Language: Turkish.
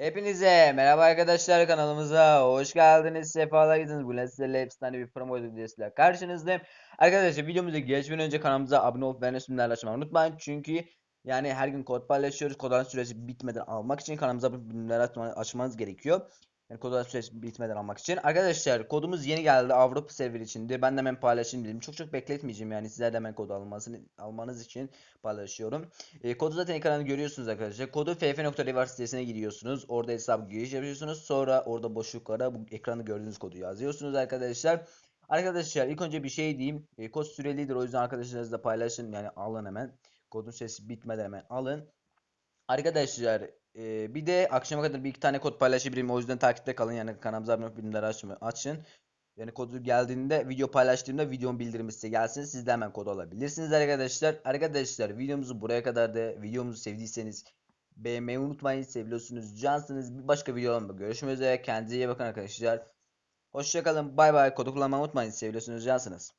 Hepinize merhaba arkadaşlar kanalımıza hoş geldiniz. Sefalar getirdiniz. Bugün sizlerle efsane bir promo videosuyla karşınızdayım. Arkadaşlar videomuza geçmeden önce kanalımıza abone olup beğeni sunumlarla açmayı unutmayın. Çünkü yani her gün kod paylaşıyoruz. Kodların süresi bitmeden almak için kanalımıza açma- açmanız gerekiyor. Yani kodların süresi bitmeden almak için. Arkadaşlar kodumuz yeni geldi Avrupa server içinde. Ben de hemen paylaşayım dedim. Çok çok bekletmeyeceğim yani sizler de hemen kodu almasını almanız için paylaşıyorum. E, kodu zaten ekranda görüyorsunuz arkadaşlar. Kodu ff.river sitesine giriyorsunuz. Orada hesap giriş yapıyorsunuz. Sonra orada boşluklara bu ekranda gördüğünüz kodu yazıyorsunuz arkadaşlar. Arkadaşlar ilk önce bir şey diyeyim. E, kod sürelidir o yüzden arkadaşlarınızla paylaşın. Yani alın hemen. Kodun sesi bitmeden hemen alın. Arkadaşlar e, bir de akşama kadar bir iki tane kod paylaşabilirim. O yüzden takipte kalın. Yani kanalımıza abone olup bildirimleri açma- açın. Yani kodu geldiğinde video paylaştığımda videonun bildirimi size gelsin. Siz de hemen kod alabilirsiniz arkadaşlar. Arkadaşlar videomuzu buraya kadar da videomuzu sevdiyseniz beğenmeyi unutmayın. Seviyorsunuz, cansınız. Bir başka videolarımda görüşmek üzere. Kendinize iyi bakın arkadaşlar. Hoşçakalın. Bay bay. Kodu kullanmayı unutmayın. Seviyorsunuz, cansınız.